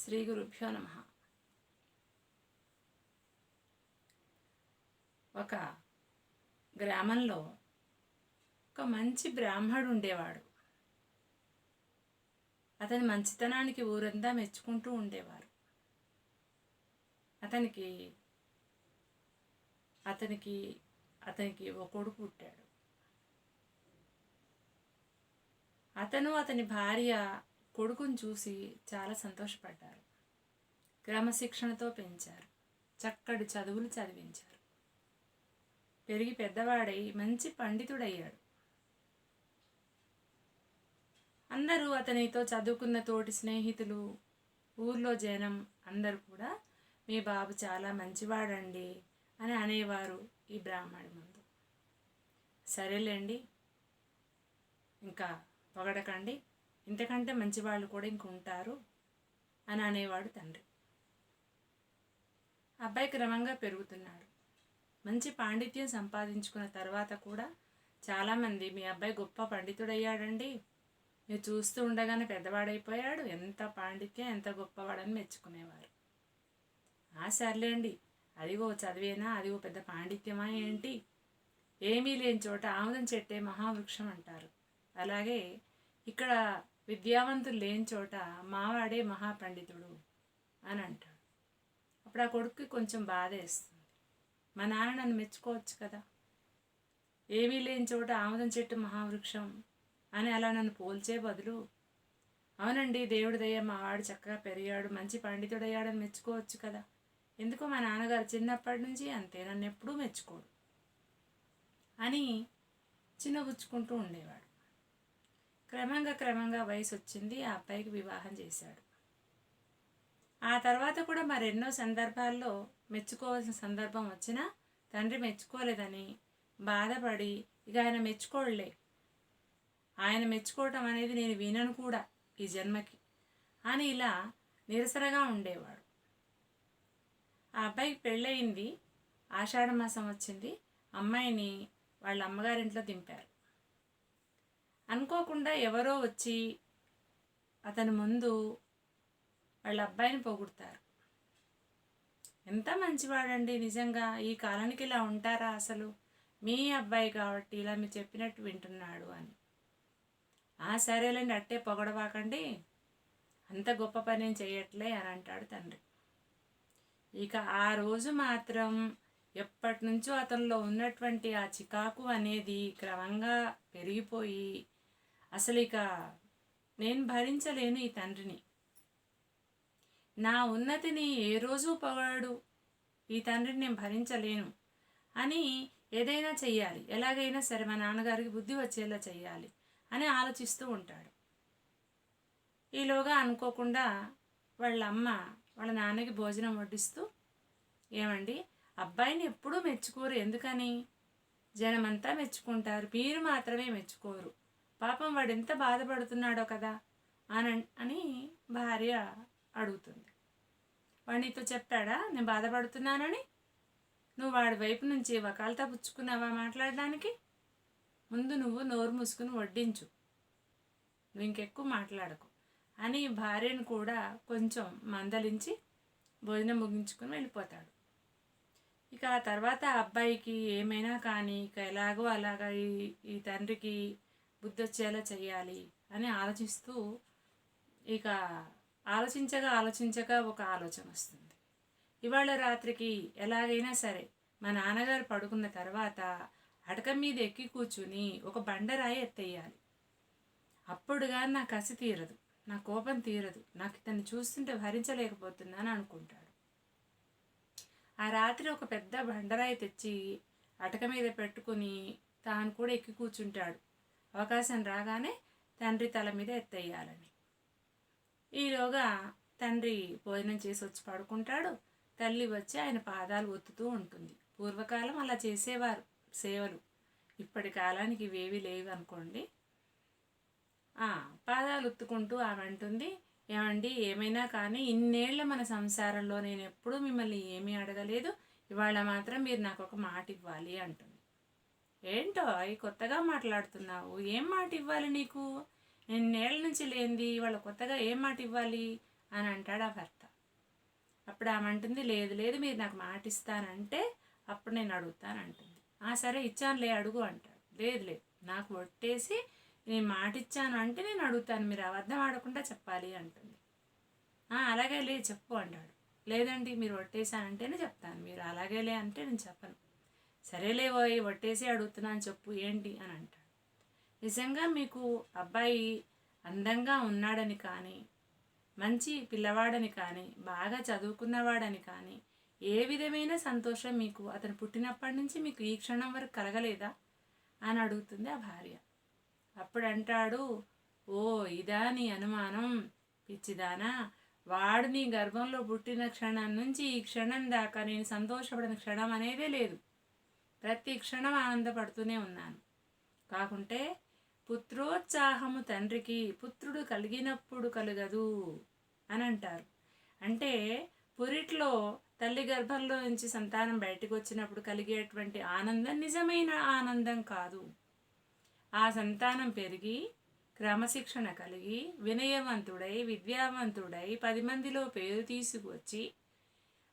శ్రీ గురుభ్యో నమ. ఒక గ్రామంలో ఒక మంచి బ్రాహ్మడు ఉండేవాడు. అతని మంచితనానికి ఊరంతా మెచ్చుకుంటూ ఉండేవారు. అతనికి అతనికి అతనికి ఒక కొడుకు పుట్టాడు. అతను అతని భార్య కొడుకుని చూసి చాలా సంతోషపడ్డారు. క్రమశిక్షణతో పెంచారు. చక్కటి చదువులు చదివించారు. పెరిగి పెద్దవాడై మంచి పండితుడయ్యాడు. అందరూ అతనితో చదువుకున్న తోటి స్నేహితులు ఊర్లో జనం అందరూ కూడా మీ బాబు చాలా మంచివాడండి అని అనేవారు ఈ బ్రాహ్మణి ముందు. సరేలేండి ఇంకా పొగడకండి. ఇంతకంటే మంచి వాళ్ళు కూడా ఇంకుంటారు అని అనేవాడు తండ్రి. అబ్బాయి క్రమంగా పెరుగుతున్నాడు. మంచి పాండిత్యం సంపాదించుకున్న తర్వాత కూడా చాలామంది మీ అబ్బాయి గొప్ప పండితుడయ్యాడండి. మీరు చూస్తూ ఉండగానే పెద్దవాడైపోయాడు. ఎంత పాండిత్యం ఎంత గొప్పవాడని మెచ్చుకునేవారు. ఆ సర్లేండి. అదిగో చదివేనా? అదిగో పెద్ద పాండిత్యమా ఏంటి? ఏమీ లేని చోట ఆముదం చెట్టే మహావృక్షం అంటారు. అలాగే ఇక్కడ విద్యావంతులు లేని చోట మావాడే మహాపండితుడు అని అంటాడు. అప్పుడు ఆ కొడుక్కి కొంచెం బాధ వేస్తుంది. మా నాన్న నన్ను మెచ్చుకోవచ్చు కదా? ఏమీ లేని చోట ఆముదం చెట్టు మహావృక్షం అని అలా నన్ను పోల్చే బదులు అవునండి దేవుడి దయ చక్కగా పెరిగాడు మంచి పండితుడయ్యాడని మెచ్చుకోవచ్చు కదా? ఎందుకో మా నాన్నగారు చిన్నప్పటి నుంచి అంతే నన్ను ఎప్పుడూ మెచ్చుకోడు అని చిన్నబుచ్చుకుంటూ ఉండేవాడు. క్రమంగా క్రమంగా వయసు వచ్చింది ఆ అబ్బాయికి వివాహం చేశాడు. ఆ తర్వాత కూడా మరెన్నో సందర్భాల్లో మెచ్చుకోవాల్సిన సందర్భం వచ్చినా తండ్రి మెచ్చుకోలేదని బాధపడి ఇక ఆయన మెచ్చుకోడలే. ఆయన మెచ్చుకోవటం అనేది నేను వినను కూడా ఈ జన్మకి అని ఇలా నిరసనగా ఉండేవాడు. ఆ అబ్బాయికి పెళ్ళయింది ఆషాఢ మాసం వచ్చింది అమ్మాయిని వాళ్ళ అమ్మగారింట్లో దింపారు. అనుకోకుండా ఎవరో వచ్చి అతని ముందు వాళ్ళ అబ్బాయిని పొగుడతారు. ఎంత మంచివాడండి నిజంగా. ఈ కాలానికి ఇలా ఉంటారా అసలు? మీ అబ్బాయి కాబట్టి ఇలా మీరు చెప్పినట్టు వింటున్నాడు అని. ఆ సరేలేండి అట్టే పొగడవాకండి. అంత గొప్ప పని చేయట్లే అని అంటాడు తండ్రి. ఇక ఆ రోజు మాత్రం ఎప్పటి నుంచో అతనిలో ఉన్నటువంటి ఆ చికాకు అనేది క్రమంగా పెరిగిపోయి అసలు ఇక నేను భరించలేను ఈ తండ్రిని. నా ఉన్నతిని ఏ రోజు పొగడు ఈ తండ్రిని నేను భరించలేను అని ఏదైనా చెయ్యాలి. ఎలాగైనా సరే మా నాన్నగారికి బుద్ధి వచ్చేలా చెయ్యాలి అని ఆలోచిస్తూ ఉంటాడు. ఈలోగా అనుకోకుండా వాళ్ళ అమ్మ వాళ్ళ నాన్నకి భోజనం వడ్డిస్తూ ఏమండి అబ్బాయిని ఎప్పుడూ మెచ్చుకోరు ఎందుకని? జనమంతా మెచ్చుకుంటారు. మీరు మాత్రమే మెచ్చుకోరు. పాపం వాడు ఎంత బాధపడుతున్నాడో కదా అని అని భార్య అడుగుతుంది. వాడు నీతో చెప్పాడా నేను బాధపడుతున్నానని? నువ్వు వాడి వైపు నుంచి వకాలతా పుచ్చుకున్నావా మాట్లాడడానికి? ముందు నువ్వు నోరు మూసుకుని వడ్డించు. నువ్వు ఇంకెక్కువ మాట్లాడకు. అని భార్యను కూడా కొంచెం మందలించి భోజనం ముగించుకుని వెళ్ళిపోతాడు. ఇక ఆ తర్వాత ఆ అబ్బాయికి ఏమైనా కానీ ఇక ఎలాగో అలాగా ఈ ఈ తండ్రికి బుద్ధి వచ్చేలా చేయాలి అని ఆలోచిస్తూ ఇక ఆలోచించగా ఆలోచించగా ఒక ఆలోచన వస్తుంది. ఇవాళ రాత్రికి ఎలాగైనా సరే మా నాన్నగారు పడుకున్న తర్వాత అటక మీద ఎక్కి కూర్చుని ఒక బండరాయి ఎత్తేయాలి. అప్పుడుగా నా కసి తీరదు నా కోపం తీరదు నాకు ఇతన్ని చూస్తుంటే భరించలేకపోతున్నాను అనుకుంటాడు. ఆ రాత్రి ఒక పెద్ద బండరాయి తెచ్చి అటక మీద పెట్టుకుని తాను కూడా ఎక్కి కూర్చుంటాడు. అవకాశం రాగానే తండ్రి తల మీద ఎత్తేయాలని. ఈలోగా తండ్రి భోజనం చేసి వచ్చి పడుకుంటాడు. తల్లి వచ్చి ఆయన పాదాలు ఒత్తుతూ ఉంటుంది. పూర్వకాలం అలా చేసేవారు సేవలు. ఇప్పటి కాలానికి ఇవేవి లేవు అనుకోండి పాదాలు ఒత్తుకుంటూ ఆమె అంటుంది ఏమండి ఏమైనా కానీ ఇన్నేళ్ళ మన సంసారంలో నేను ఎప్పుడూ మిమ్మల్ని ఏమీ అడగలేదు. ఇవాళ మాత్రం మీరు నాకు ఒక మాట ఇవ్వాలి అంటుంది. ఏంటో అవి కొత్తగా మాట్లాడుతున్నావు. ఏం మాట ఇవ్వాలి నీకు? నేను నేల నుంచి లేనిది వాళ్ళు కొత్తగా ఏం మాట ఇవ్వాలి? అని అంటాడు ఆ భర్త. అప్పుడు ఆమె అంటుంది లేదు లేదు మీరు నాకు మాట ఇస్తానంటే అప్పుడు నేను అడుగుతాను అంటుంది. ఆ సరే ఇచ్చానులే అడుగు అంటాడు. లేదు లేదు నాకు ఒట్టేసి నేను మాట ఇచ్చాను అంటే నేను అడుగుతాను మీరు అబద్ధం ఆడకుండా చెప్పాలి అంటుంది. అలాగే లే చెప్పు అంటాడు. లేదండి మీరు ఒట్టేసానంటేనే చెప్తాను. మీరు అలాగే లే అంటే నేను చెప్పను. సరేలే వట్టేసి అడుగుతున్నాను చెప్పు ఏంటి అని అంటాడు. నిజంగా మీకు అబ్బాయి అందంగా ఉన్నాడని కానీ మంచి పిల్లవాడని కానీ బాగా చదువుకున్నవాడని కానీ ఏ విధమైన సంతోషం మీకు అతను పుట్టినప్పటి నుంచి మీకు ఈ క్షణం వరకు కలగలేదా అని అడుగుతుంది ఆ భార్య. అప్పుడు అంటాడు ఓ ఇదా నీ అనుమానం పిచ్చిదానా. వాడు నీ గర్భంలో పుట్టిన క్షణం నుంచి ఈ క్షణం దాకా నేను సంతోషపడిన క్షణం అనేదే లేదు. ప్రతి క్షణం ఆనందపడుతూనే ఉన్నాను. కాకుంటే పుత్రోత్సాహము తండ్రికి పుత్రుడు కలిగినప్పుడు కలగదు అని అంటారు. అంటే పురిట్లో తల్లి గర్భంలో నుంచి సంతానం బయటకు వచ్చినప్పుడు కలిగేటువంటి ఆనందం నిజమైన ఆనందం కాదు. ఆ సంతానం పెరిగి క్రమశిక్షణ కలిగి వినయవంతుడై విద్యావంతుడై పది మందిలో పేరు తీసుకువచ్చి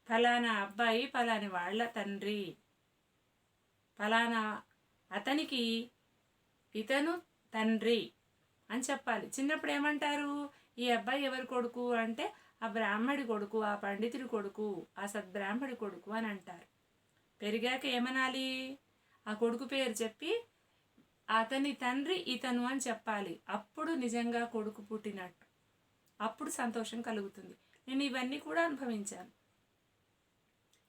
ఫలానా అబ్బాయి ఫలాని వాళ్ళ తండ్రి ఫలానా అతనికి ఇతను తండ్రి అని చెప్పాలి. చిన్నప్పుడు ఏమంటారు? ఈ అబ్బాయి ఎవరి కొడుకు అంటే ఆ బ్రాహ్మడి కొడుకు ఆ పండితుడి కొడుకు ఆ సద్బ్రాహ్మడి కొడుకు అని అంటారు. పెరిగాక ఏమనాలి? ఆ కొడుకు పేరు చెప్పి అతని తండ్రి ఇతను అని చెప్పాలి. అప్పుడు నిజంగా కొడుకు పుట్టినట్టు. అప్పుడు సంతోషం కలుగుతుంది. నేను ఇవన్నీ కూడా అనుభవించాను.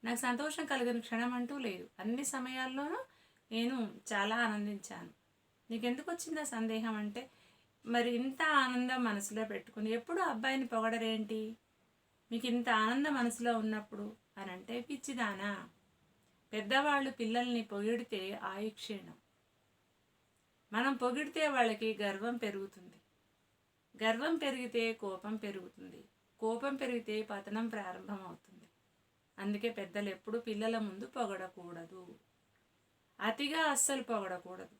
నాకు సంతోషం కలిగిన క్షణం అంటూ లేదు. అన్ని సమయాల్లోనూ నేను చాలా ఆనందించాను. నీకు ఎందుకు వచ్చిందా సందేహం అంటే మరి ఇంత ఆనందం మనసులో పెట్టుకుని ఎప్పుడు అబ్బాయిని పొగడరేంటి? మీకు ఇంత ఆనందం మనసులో ఉన్నప్పుడు అని అంటే పిచ్చిదానా. పెద్దవాళ్ళు పిల్లల్ని పొగిడితే ఆయుక్షీణం. మనం పొగిడితే వాళ్ళకి గర్వం పెరుగుతుంది. గర్వం పెరిగితే కోపం పెరుగుతుంది. కోపం పెరిగితే పతనం ప్రారంభమవుతుంది. అందుకే పెద్దలు ఎప్పుడు పిల్లల ముందు పొగడకూడదు. అతిగా అస్సలు పొగడకూడదు.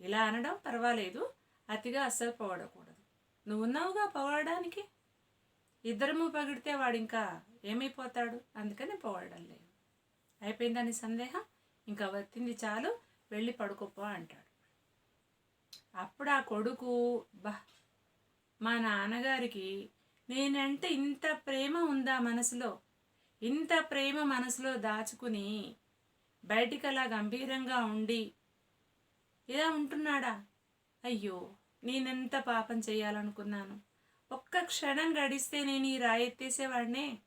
ఇలా అనడం పర్వాలేదు. అతిగా అస్సలు పొగడకూడదు. నువ్వు ఉన్నావుగా పొగడడానికి? ఇద్దరము పగిడితే వాడు ఇంకా ఏమైపోతాడు? అందుకని పొగడడం లేదు. అయిపోయిందని సందేహం? ఇంకా వచ్చింది చాలు వెళ్ళి పడుకోపో అంటాడు. అప్పుడు ఆ కొడుకు బా మా నాన్నగారికి నేనంటే ఇంత ప్రేమ ఉందా మనసులో? ఇంత ప్రేమ మనసులో దాచుకుని బయటికి అలా గంభీరంగా ఉండి ఇలా ఉంటున్నాడా? అయ్యో నేనెంత పాపం చేయాలనుకున్నాను? ఒక్క క్షణం గడిస్తే నేను ఈ రాయి ఎత్తేసేవాడినే?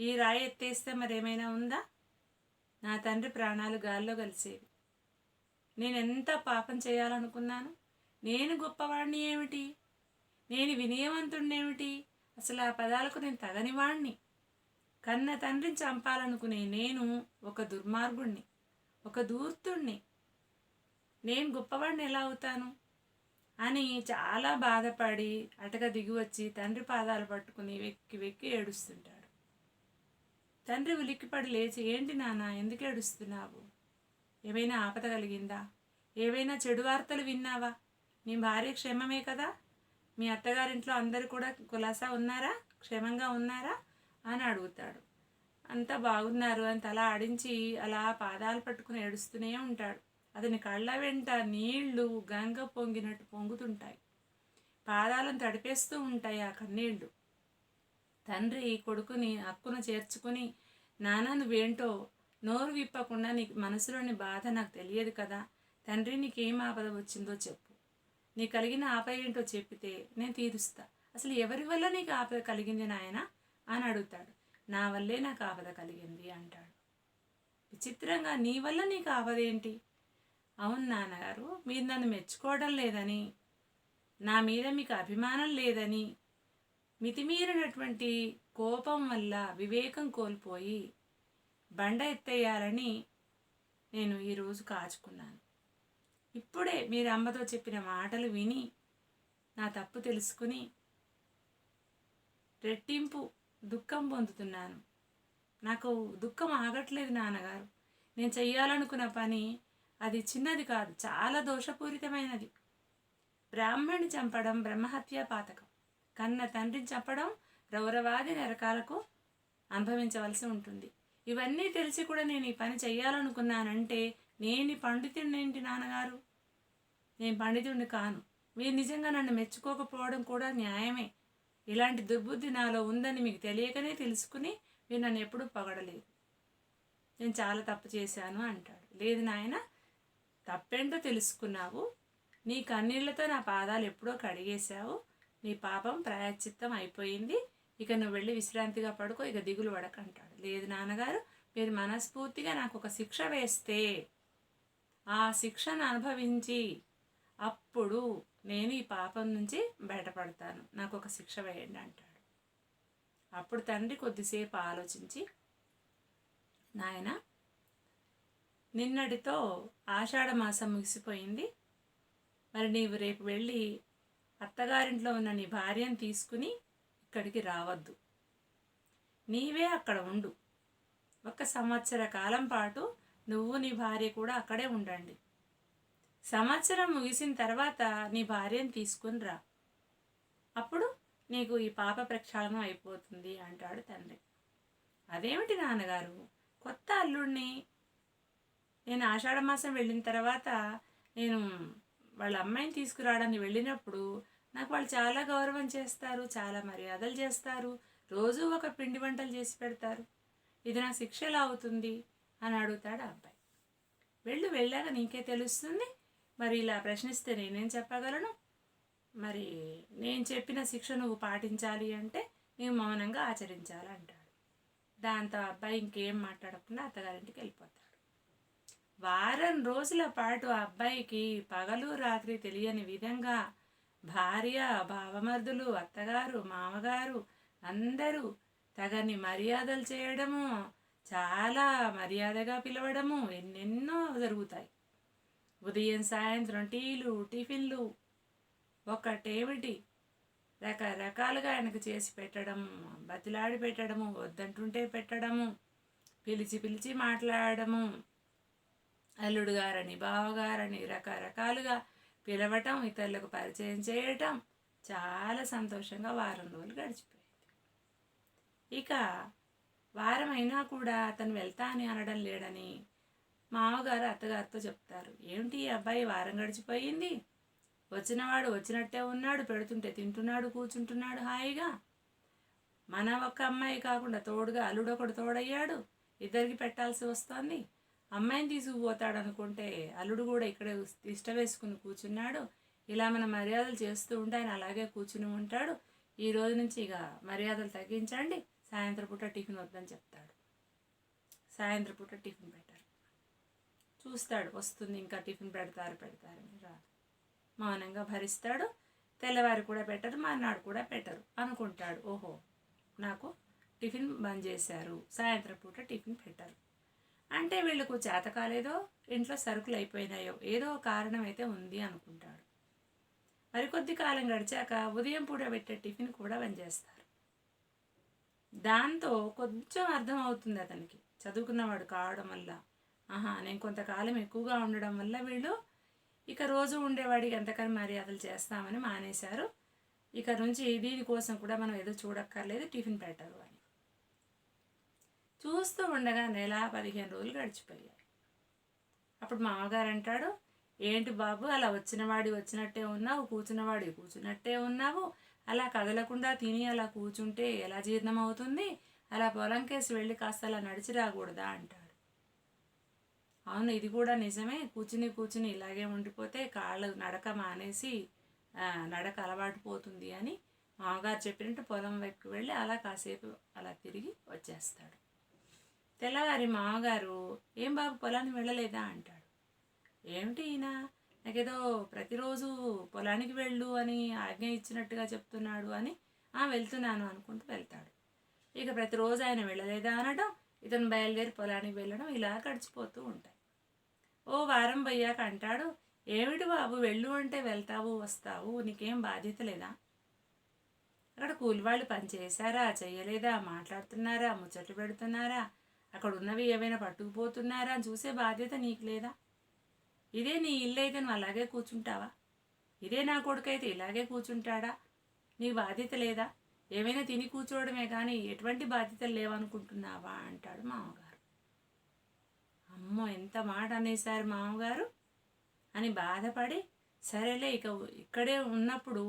ఈ రాయి ఎత్తేస్తే మరేమైనా ఉందా? నా తండ్రి ప్రాణాలు గాల్లో కలిసేవి నేను ఎంత పాపం చేయాలనుకున్నాను? నేను గొప్పవాడిని ఏమిటి? నేను వినయవంతుడినేమిటి అసలు ఆ పదాలకు నేను తగనివాణ్ణి కన్న తండ్రిని చంపాలనుకునే నేను ఒక దుర్మార్గుణ్ణి ఒక దూర్తుణ్ణి నేను గొప్పవాడిని ఎలా అవుతాను? అని చాలా బాధపడి అటక దిగి వచ్చి తండ్రి పాదాలు పట్టుకుని వెక్కి వెక్కి ఏడుస్తుంటాడు. తండ్రి ఉలిక్కిపడి లేచి ఏంటి నాన్న ఎందుకు ఏడుస్తున్నావు? ఏమైనా ఆపద కలిగిందా? ఏవైనా చెడు వార్తలు విన్నావా? నీ భార్య క్షేమమే కదా? మీ అత్తగారింట్లో అందరు కూడా కులాసా ఉన్నారా? క్షేమంగా ఉన్నారా? అని అడుగుతాడు. అంతా బాగున్నారు అని తల ఆడించి అలా పాదాలు పట్టుకుని ఏడుస్తూనే ఉంటాడు. అతని కళ్ళ వెంట నీళ్ళు గంగ పొంగినట్టు పొంగుతుంటాయి. పాదాలను తడిపేస్తూ ఉంటాయి ఆ కన్నీళ్ళు. తండ్రి కొడుకుని అక్కును చేర్చుకుని నాన్నను నువ్వేంటో? నోరు విప్పకుండా నీ మనసులోని బాధ నాకు తెలియదు కదా. తండ్రి నీకేం ఆపద వచ్చిందో చెప్పు. నీ కలిగిన ఆపద ఏంటో చెప్పితే నేను తీరుస్తా. అసలు ఎవరి వల్ల నీకు ఆపద కలిగింది నాయన? అని అడుగుతాడు. నా వల్లే నాకు ఆపద కలిగింది అంటాడు. విచిత్రంగా నీ వల్ల నీకు ఆపద ఏంటి? అవును నాన్నగారు మీరు నన్ను మెచ్చుకోవడం లేదని నా మీద మీకు అభిమానం లేదని మితిమీరినటువంటి కోపం వల్ల వివేకం కోల్పోయి బండ ఎత్తేయాలని నేను ఈరోజు కాచుకున్నాను. ఇప్పుడే మీరు అమ్మతో చెప్పిన మాటలు విని నా తప్పు తెలుసుకుని రెట్టింపు దుఃఖం పొందుతున్నాను. నాకు దుఃఖం ఆగట్లేదు నాన్నగారు. నేను చెయ్యాలనుకున్న పని అది చిన్నది కాదు చాలా దోషపూరితమైనది. బ్రాహ్మణ్ణి చంపడం బ్రహ్మహత్య పాతకం. కన్న తండ్రిని చంపడం రౌరవాది నరకాలకు అనుభవించవలసి ఉంటుంది. ఇవన్నీ తెలిసి కూడా నేను ఈ పని చేయాలనుకున్నానంటే నేను పండితుడిని ఏంటి నాన్నగారు? నేను పండితుడిని కాను. మీరు నిజంగా నన్ను మెచ్చుకోకపోవడం కూడా న్యాయమే. ఇలాంటి దుర్బుద్ధి నాలో ఉందని మీకు తెలియకనే తెలుసుకుని మీరు నన్ను ఎప్పుడూ పొగడలేదు. నేను చాలా తప్పు చేశాను అంటాడు. లేదు నాయన తప్పేంటో తెలుసుకున్నావు. నీ కన్నీళ్ళతో నా పాదాలు ఎప్పుడో కడిగేశావు. నీ పాపం ప్రాయశ్చిత్తం అయిపోయింది. ఇక నువ్వు వెళ్ళి విశ్రాంతిగా పడుకో ఇక దిగులు పడక అంటాడు లేదు నాన్నగారు మీరు మనస్ఫూర్తిగా నాకు ఒక శిక్ష వేస్తే ఆ శిక్షను అనుభవించి అప్పుడు నేను ఈ పాపం నుంచి బయటపడతాను. నాకు ఒక శిక్ష వేయండి అంటాడు. అప్పుడు తండ్రి కొద్దిసేపు ఆలోచించి నాయన నిన్నటితో ఆషాఢ మాసం ముగిసిపోయింది. మరి నీవు రేపు వెళ్ళి అత్తగారింట్లో ఉన్న నీ భార్యను తీసుకుని ఇక్కడికి రావద్దు. నీవే అక్కడ ఉండు. ఒక సంవత్సర కాలం పాటు నువ్వు నీ భార్య కూడా అక్కడే ఉండండి. సంవత్సరం ముగిసిన తర్వాత నీ భార్యను తీసుకుని రా. అప్పుడు నీకు ఈ పాప ప్రక్షాళనం అయిపోతుంది అంటాడు తండ్రి. అదేమిటి నాన్నగారు? కొత్త అల్లుడిని నేను ఆషాఢ మాసం వెళ్ళిన తర్వాత నేను వాళ్ళ అమ్మాయిని తీసుకురావడానికి వెళ్ళినప్పుడు నాకు వాళ్ళు చాలా గౌరవం చేస్తారు చాలా మర్యాదలు చేస్తారు. రోజూ ఒక పిండి వంటలు చేసి పెడతారు. ఇది నా శిక్షలా అవుతుంది. అని అడుగుతాడు ఆ అబ్బాయి. వెళ్ళు వెళ్ళాక నీకే తెలుస్తుంది. మరి ఇలా ప్రశ్నిస్తే నేనేం చెప్పగలను? మరి నేను చెప్పిన శిక్ష నువ్వు పాటించాలి అంటే నీవు మౌనంగా ఆచరించాలి అంటాడు. దాంతో అబ్బాయి ఇంకేం మాట్లాడకుండా అత్తగారింటికి వెళ్ళిపోతాడు. వారం రోజుల పాటు ఆ అబ్బాయికి పగలు రాత్రి తెలియని విధంగా భార్య భావమర్దులు అత్తగారు మామగారు అందరూ తగని మర్యాదలు చేయడము చాలా మర్యాదగా పిలవడము. ఎన్నెన్నో జరుగుతాయి. ఉదయం సాయంత్రం టీలు టిఫిన్లు ఒకటేమిటి రకరకాలుగా ఆయనకు చేసి పెట్టడము బతిలాడి పెట్టడము వద్దంటుంటే పెట్టడము పిలిచి పిలిచి మాట్లాడడము. అల్లుడు గారని బావగారని రకరకాలుగా పిలవటం ఇతరులకు పరిచయం చేయటం చాలా సంతోషంగా వారం రోజులు గడిచిపోయింది. ఇక వారం అయినా కూడా అతను వెళ్తా అని అనడం లేడని మామగారు అత్తగారితో చెప్తారు. ఏమిటి ఈ అబ్బాయి వారం గడిచిపోయింది? వచ్చినవాడు వచ్చినట్టే ఉన్నాడు పెడుతుంటే తింటున్నాడు కూర్చుంటున్నాడు హాయిగా. మన ఒక్క అమ్మాయి కాకుండా తోడుగా అల్లుడు ఒకడు తోడయ్యాడు ఇద్దరికి పెట్టాల్సి వస్తోంది. అమ్మాయిని తీసుకుపోతాడు అనుకుంటే అల్లుడు కూడా ఇక్కడే ఇష్ట వేసుకుని కూర్చున్నాడు. ఇలా మన మర్యాదలు చేస్తూ ఉంటే ఆయన అలాగే కూర్చుని ఉంటాడు. ఈ రోజు నుంచి ఇక మర్యాదలు తగ్గించండి. సాయంత్రం పూట టిఫిన్ వద్దని చెప్తాడు. సాయంత్రం పూట టిఫిన్ పెట్టారు. చూస్తాడు వస్తుంది ఇంకా టిఫిన్ పెడతారు పెడతారని రాదు. మౌనంగా భరిస్తాడు తెల్లవారు కూడా పెట్టరు మర్నాడు కూడా పెట్టరు అనుకుంటాడు. ఓహో నాకు టిఫిన్ బంద్ చేశారు సాయంత్రం పూట టిఫిన్ పెట్టరు. అంటే వీళ్ళకు చేత కాలేదో ఇంట్లో సరుకులు అయిపోయినాయో ఏదో కారణం అయితే ఉంది అనుకుంటాడు. మరికొద్ది కాలం గడిచాక ఉదయం పూట పెట్టే టిఫిన్ కూడా బంద్ చేస్తారు. దాంతో కొంచెం అర్థం అవుతుంది అతనికి. చదువుకున్నవాడు కావడం వల్ల. ఆహా నేను కొంతకాలం ఎక్కువగా ఉండడం వల్ల వీళ్ళు ఇక రోజు ఉండేవాడికి ఎంతకని మర్యాదలు చేస్తామని మానేశారు. ఇక నుంచి దీనికోసం కూడా మనం ఏదో చూడక్కర్లేదు టిఫిన్ పెట్టరు అని. చూస్తూ ఉండగా నెల పదిహేను రోజులు గడిచిపోయాయి. అప్పుడు మామగారు అంటాడు ఏంటి బాబు అలా వచ్చినవాడి వచ్చినట్టే ఉన్నావు కూర్చున్నవాడి కూర్చున్నట్టే ఉన్నావు అలా కదలకుండా తిని అలా కూర్చుంటే ఎలా జీర్ణం అవుతుంది? అలా పొలం కేసి వెళ్ళి కాస్త అలా నడిచి రాకూడదా? అంటారు అవును ఇది కూడా నిజమే. కూర్చుని కూర్చుని ఇలాగే ఉండిపోతే కాళ్ళు నడక మానేసి నడక అలవాటు పోతుంది అని మామగారు చెప్పినట్టు పొలం వైపుకి వెళ్ళి అలా కాసేపు అలా తిరిగి వచ్చేస్తాడు. తెల్లవారి మామగారు ఏం బాబు పొలానికి వెళ్ళలేదా? అంటాడు. ఏమిటి ఈయన? నాకేదో ప్రతిరోజు పొలానికి వెళ్ళు అని ఆజ్ఞ ఇచ్చినట్టుగా చెప్తున్నాడు అని "ఆ, వెళ్తున్నాను అనుకుంటూ వెళ్తాడు. ఇక ప్రతిరోజు ఆయన వెళ్ళలేదా అనడం ఇతను బయలుదేరి పొలానికి వెళ్ళడం ఇలా గడిచిపోతూ ఉంటాయి. ఓ వారం పోయాక అంటాడు ఏమిటి బాబు వెళ్ళు అంటే వెళ్తావు వస్తావు నీకేం బాధ్యత లేదా? అక్కడ కూలివాళ్ళు పని చేశారా చేయలేదా మాట్లాడుతున్నారా ముచ్చట్లు పెడుతున్నారా అక్కడ ఉన్నవి ఏమైనా పట్టుకుపోతున్నారా అని చూసే బాధ్యత నీకు లేదా? ఇదే నీ ఇల్లు అయితే నువ్వు అలాగే కూర్చుంటావా? ఇదే నా కొడుకైతే ఇలాగే కూర్చుంటాడా? నీ బాధ్యత లేదా? ఏమైనా తిని కూర్చోవడమే కానీ ఎటువంటి బాధ్యతలు లేవనుకుంటున్నావా? అంటాడు మామగారు. అమ్మో ఎంత మాట అనేసారు మామగారు? అని బాధపడి సరేలే ఇక ఇక్కడే ఉన్నప్పుడు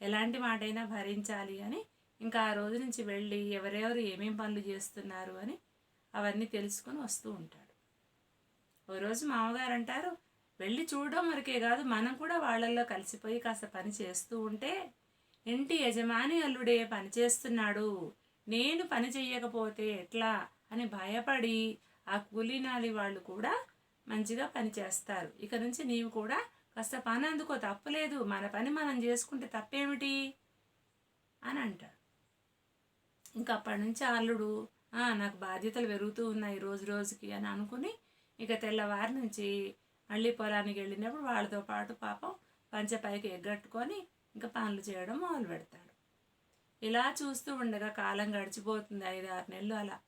ఎలాంటి మాటైనా భరించాలి అని ఇంకా ఆ రోజు నుంచి వెళ్ళి ఎవరెవరు ఏమేం పనులు చేస్తున్నారు అని అవన్నీ తెలుసుకొని వస్తూ ఉంటాడు. ఓ రోజు మామగారు అంటారు వెళ్ళి చూడడం వరకే కాదు మనం కూడా వాళ్ళల్లో కలిసిపోయి కాస్త పని చేస్తూ ఉంటే ఇంటి యజమాని అల్లుడే పని చేస్తున్నాడు. నేను పని చేయకపోతే ఎట్లా? అని భయపడి ఆ కూలీనాలి వాళ్ళు కూడా మంచిగా పని చేస్తారు. ఇక నుంచి నీవు కూడా కాస్త పని అందుకో తప్పులేదు మన పని మనం చేసుకుంటే తప్పేమిటి? అని అంటాడు ఇంకా అప్పటి నుంచి అల్లుడు నాకు బాధ్యతలు పెరుగుతూ ఉన్నాయి రోజు రోజుకి అని అనుకుని ఇక తెల్లవారి నుంచి మళ్ళీ పొలానికి వెళ్ళినప్పుడు వాళ్ళతో పాటు పాపం పంచపైకి ఎగ్గట్టుకొని ఇంకా పనులు చేయడం మొదలు పెడతాడు ఇలా చూస్తూ ఉండగా కాలం గడిచిపోతుంది ఐదారు నెలలు అలా.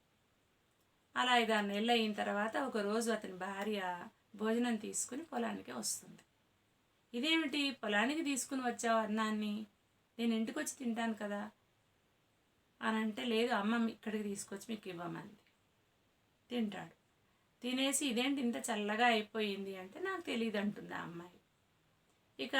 అలా ఐదు ఆరు నెలలు అయిన తర్వాత ఒక రోజు అతని భార్య భోజనం తీసుకుని పొలానికి వస్తుంది. ఇదేమిటి? పొలానికి తీసుకుని వచ్చావు అన్నాన్ని. నేను ఇంటికి వచ్చి తింటాను కదా. అని అంటే లేదు అమ్మ ఇక్కడికి తీసుకొచ్చి మీకు ఇవ్వమంది. తింటాడు. తినేసి ఇదేంటి ఇంత చల్లగా అయిపోయింది అంటే నాకు తెలియదు అంటుంది ఆ అమ్మాయి. ఇక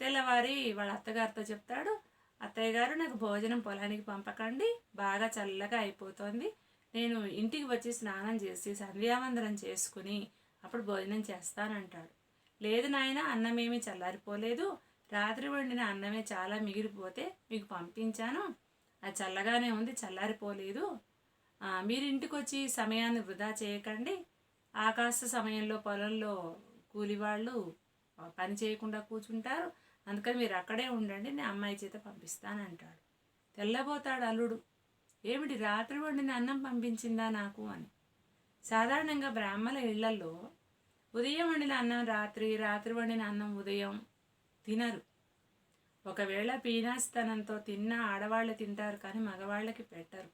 తెల్లవారి వాళ్ళ అత్తగారితో చెప్తాడు అత్తయ్య గారు నాకు భోజనం పొలానికి పంపకండి బాగా చల్లగా అయిపోతుంది. నేను ఇంటికి వచ్చి స్నానం చేసి సంధ్యావందనం చేసుకుని అప్పుడు భోజనం చేస్తానంటాడు. లేదు నాయన అన్నమేమీ చల్లారిపోలేదు. రాత్రి వండిన అన్నమే చాలా మిగిలిపోతే మీకు పంపించాను. అది చల్లగానే ఉంది చల్లారిపోలేదు. మీరు ఇంటికి వచ్చి సమయాన్ని వృధా చేయకండి. ఆకాశ సమయంలో పొలంలో కూలి వాళ్ళు పని చేయకుండా కూర్చుంటారు. అందుకని మీరు అక్కడే ఉండండి నేను అమ్మాయి చేత పంపిస్తానంటాడు. తెల్లబోతాడు అల్లుడు. ఏమిటి రాత్రి వండిన అన్నం పంపించిందా నాకు అని. సాధారణంగా బ్రాహ్మణ ఇళ్ళలో ఉదయం వండిన అన్నం రాత్రి రాత్రి వండిన అన్నం ఉదయం తినరు. ఒకవేళ పీనాస్తనంతో తిన్న ఆడవాళ్ళు తింటారు కానీ మగవాళ్ళకి పెట్టరు.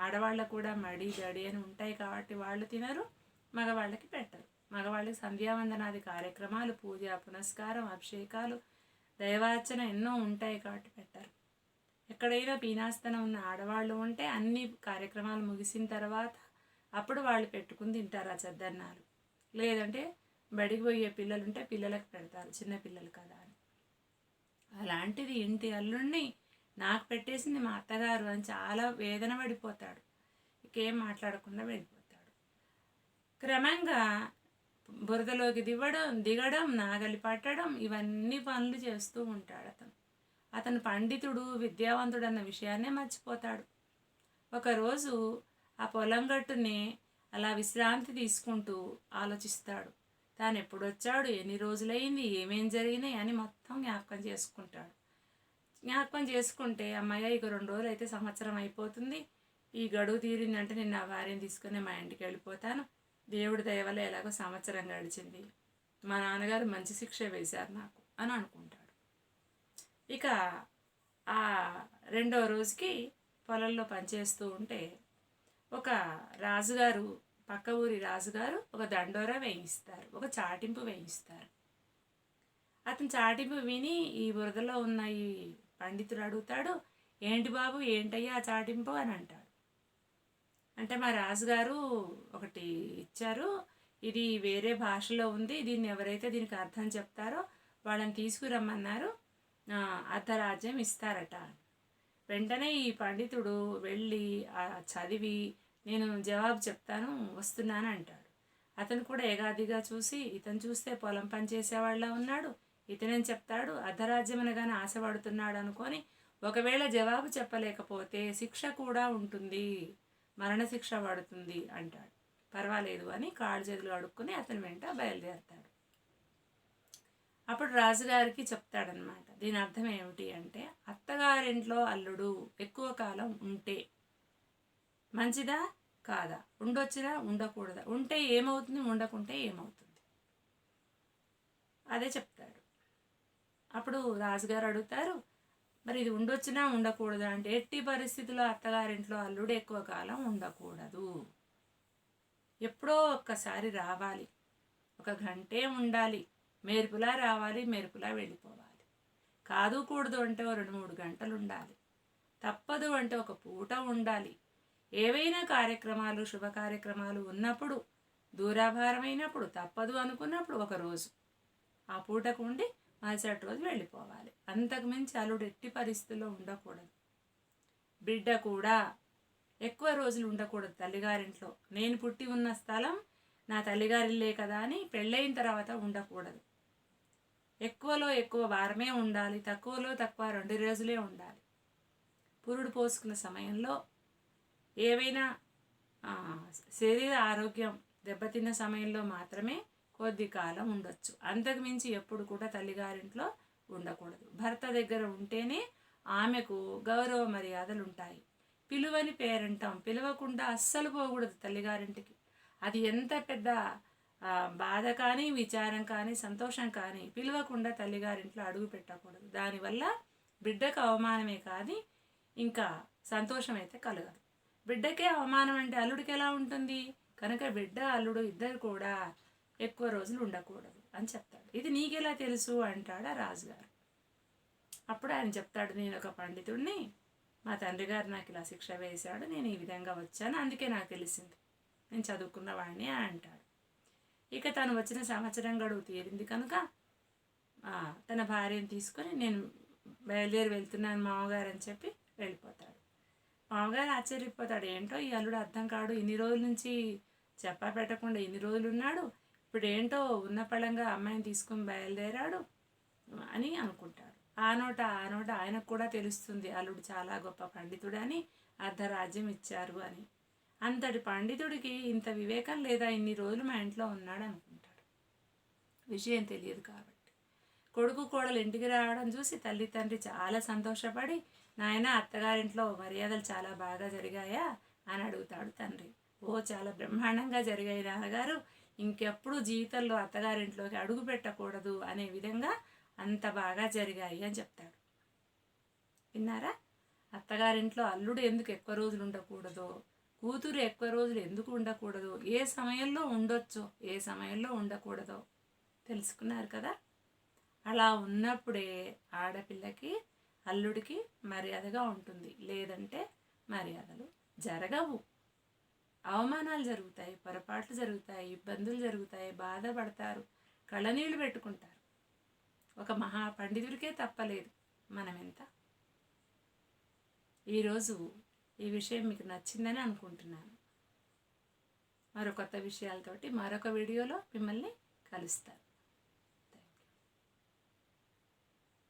ఆడవాళ్ళకు కూడా మడి జడి అని ఉంటాయి కాబట్టి వాళ్ళు తినరు. మగవాళ్ళకి పెట్టరు. మగవాళ్ళకి సంధ్యావందనాది కార్యక్రమాలు పూజ పునస్కారం అభిషేకాలు దైవార్చన ఎన్నో ఉంటాయి కాబట్టి పెట్టరు. ఎక్కడైనా పీనాస్తనం ఉన్న ఆడవాళ్ళు ఉంటే అన్ని కార్యక్రమాలు ముగిసిన తర్వాత అప్పుడు వాళ్ళు పెట్టుకుని తింటారు ఆ చద్దన్నాలు. లేదంటే బడికి పోయే పిల్లలు ఉంటే పిల్లలకు పెడతారు చిన్న పిల్లలు కదా అని. అలాంటిది ఇంటి అల్లుడిని నాకు పెట్టేసింది మా అత్తగారు అని చాలా వేదన పడిపోతాడు. ఇంకేం మాట్లాడకుండా వెళ్ళిపోతాడు. క్రమంగా బురదలోకి దివ్వడం దిగడం నాగలి పట్టడం ఇవన్నీ పనులు చేస్తూ ఉంటాడు అతను. అతను పండితుడు విద్యావంతుడు అన్న విషయాన్నే మర్చిపోతాడు. ఒకరోజు ఆ పొలం గట్టునే అలా విశ్రాంతి తీసుకుంటూ ఆలోచిస్తాడు. తాను ఎప్పుడొచ్చాడు ఎన్ని రోజులైంది ఏమేం జరిగినాయి అని మొత్తం జ్ఞాపకం చేసుకుంటాడు. జ్ఞాపకం చేసుకుంటే అమ్మాయి ఇక రెండు రోజులు అయితే సంవత్సరం అయిపోతుంది. ఈ గడువు తీరిందంటే నేను నా భార్యను తీసుకుని మా ఇంటికి వెళ్ళిపోతాను. దేవుడి దయవల్ల ఎలాగో సంవత్సరం గడిచింది. మా నాన్నగారు మంచి శిక్ష వేశారు నాకు అని అనుకుంటాడు. ఇక ఆ రెండో రోజుకి పొలంలో పనిచేస్తూ ఉంటే ఒక రాజుగారు పక్క ఊరి రాజుగారు ఒక దండోరా వేయిస్తారు ఒక చాటింపు వేయిస్తారు. అతను చాటింపు విని ఈ బురదలో ఉన్న ఈ పండితుడు అడుగుతాడు ఏంటి బాబు ఏంటయ్యా ఆ చాటింపు? అని అంటాడు. అంటే మా రాజుగారు ఒకటి ఇచ్చారు. ఇది వేరే భాషలో ఉంది. దీన్ని ఎవరైతే దీనికి అర్థం చెప్తారో వాళ్ళని తీసుకురమ్మన్నారు. అర్ధరాజ్యం ఇస్తారట. వెంటనే ఈ పండితుడు వెళ్ళి చదివి నేను జవాబు చెప్తాను వస్తున్నాను అంటాడు. అతను కూడా ఏగాదిగా చూసి ఇతను చూస్తే పొలం పని చేసేవాళ్ళ ఉన్నాడు. ఇతనేం చెప్తాడు? అర్ధరాజ్యం అనగానే ఆశపడుతున్నాడు అనుకొని ఒకవేళ జవాబు చెప్పలేకపోతే శిక్ష కూడా ఉంటుంది. మరణశిక్ష పడుతుంది అంటాడు. పర్వాలేదు అని కాళ్ళు చేతులు అడుక్కుని అతని వెంట బయలుదేరతాడు. అప్పుడు రాజుగారికి చెప్తాడనమాట దీని అర్థం ఏమిటి అంటే అత్తగారింట్లో అల్లుడు ఎక్కువ కాలం ఉంటే మంచిదా కాదా? ఉండొచ్చినా? ఉండకూడదా? ఉంటే ఏమవుతుంది? ఉండకుంటే ఏమవుతుంది? అదే చెప్తాడు. అప్పుడు రాజుగారు అడుగుతారు మరి ఇది ఉండొచ్చినా ఉండకూడదా అంటే ఎట్టి పరిస్థితుల్లో అత్తగారింట్లో అల్లుడు ఎక్కువ కాలం ఉండకూడదు. ఎప్పుడో ఒక్కసారి రావాలి. ఒక గంటే ఉండాలి. మెరుపులా రావాలి మెరుపులా వెళ్ళిపోవాలి. కాదు కూడదు అంటే ఓ రెండు మూడు గంటలు ఉండాలి. తప్పదు అంటే ఒక పూట ఉండాలి. ఏవైనా కార్యక్రమాలు శుభ కార్యక్రమాలు ఉన్నప్పుడు దూరాభారమైనప్పుడు తప్పదు అనుకున్నప్పుడు ఒకరోజు ఆ పూటకు ఉండి మరుసటి రోజు వెళ్ళిపోవాలి. అంతకు మించి అల్లుడు ఎట్టి పరిస్థితుల్లో ఉండకూడదు. బిడ్డ కూడా ఎక్కువ రోజులు ఉండకూడదు తల్లిగారింట్లో. నేను పుట్టి ఉన్న స్థలం నా తల్లిగారిల్లే కదా అని పెళ్ళైన తర్వాత ఉండకూడదు. ఎక్కువలో ఎక్కువ వారమే ఉండాలి తక్కువలో తక్కువ రెండు రోజులే ఉండాలి. పురుడు పోసుకున్న సమయంలో ఏవైనా శరీర ఆరోగ్యం దెబ్బతిన్న సమయంలో మాత్రమే కొద్ది కాలం ఉండొచ్చు. అంతకుమించి ఎప్పుడు కూడా తల్లిగారింట్లో ఉండకూడదు. భర్త దగ్గర ఉంటేనే ఆమెకు గౌరవ మర్యాదలు ఉంటాయి. పిలువని పేరంటాం. పిలవకుండా అస్సలు పోకూడదు తల్లిగారింటికి. అది ఎంత పెద్ద బాధ కానీ విచారం కానీ సంతోషం కానీ పిలవకుండా తల్లిగారింట్లో అడుగు పెట్టకూడదు. దానివల్ల బిడ్డకు అవమానమే కానీ ఇంకా సంతోషం అయితే కలగదు. బిడ్డకే అవమానం అంటే అల్లుడికి ఎలా ఉంటుంది? కనుక బిడ్డ అల్లుడు ఇద్దరు కూడా ఎక్కువ రోజులు ఉండకూడదు అని చెప్తాడు. ఇది నీకెలా తెలుసు? అంటాడు ఆ రాజుగారు. అప్పుడు ఆయన చెప్తాడు నేను ఒక పండితుడిని మా తండ్రి గారు నాకు ఇలా శిక్ష వేశాడు నేను ఈ విధంగా వచ్చాను అందుకే నాకు తెలిసింది. నేను చదువుకున్న వాడిని అంటాడు. ఇక తను వచ్చిన సంవత్సరం గడువు తీరింది కనుక తన భార్యను తీసుకొని నేను బయలుదేరి వెళ్తున్నాను మామగారు అని చెప్పి వెళ్ళిపోతాడు. మామగారు ఆశ్చర్యపోతాడు ఏంటో ఈ అల్లుడు అర్థం కాడు ఇన్ని రోజుల నుంచి చెప్పా పెట్టకుండా ఇన్ని రోజులు ఉన్నాడు ఇప్పుడు ఏంటో ఉన్న పళంగా అమ్మాయిని తీసుకొని బయలుదేరాడు అని అనుకుంటారు. ఆ నోట ఆ నోట ఆయనకు కూడా తెలుస్తుంది అల్లుడు చాలా గొప్ప పండితుడని అర్ధరాజ్యం ఇచ్చారు అని. అంతటి పండితుడికి ఇంత వివేకం లేదా ఇన్ని రోజులు మా ఇంట్లో ఉన్నాడు అనుకుంటాడు. విషయం తెలియదు కాబట్టి. కొడుకు కోడలు ఇంటికి రావడం చూసి తల్లి తండ్రి చాలా సంతోషపడి నాయన అత్తగారింట్లో మర్యాదలు చాలా బాగా జరిగాయా? అని అడుగుతాడు తండ్రి. ఓ చాలా బ్రహ్మాండంగా జరిగాయి నాన్నగారు. ఇంకెప్పుడు జీవితంలో అత్తగారింట్లోకి అడుగు పెట్టకూడదు అనే విధంగా అంత బాగా జరిగాయి అని చెప్తాడు విన్నారా? అత్తగారింట్లో అల్లుడు ఎందుకు ఎక్కువ రోజులు ఉండకూడదో? కూతురు ఎక్కువ రోజులు ఎందుకు ఉండకూడదు? ఏ సమయంలో ఉండొచ్చో? ఏ సమయంలో ఉండకూడదో? తెలుసుకున్నారు కదా? అలా ఉన్నప్పుడే ఆడపిల్లకి అల్లుడికి మర్యాదగా ఉంటుంది. లేదంటే మర్యాదలు జరగవు. అవమానాలు జరుగుతాయి పొరపాట్లు జరుగుతాయి ఇబ్బందులు జరుగుతాయి బాధపడతారు కళ్ళనీళ్ళు పెట్టుకుంటారు. ఒక మహా పండితుడికే తప్పలేదు మనం ఎంత ఈరోజు ఈ విషయం మీకు నచ్చిందని అనుకుంటున్నాను. మరో కొత్త విషయాలతోటి మరొక వీడియోలో మిమ్మల్ని కలుస్తాను.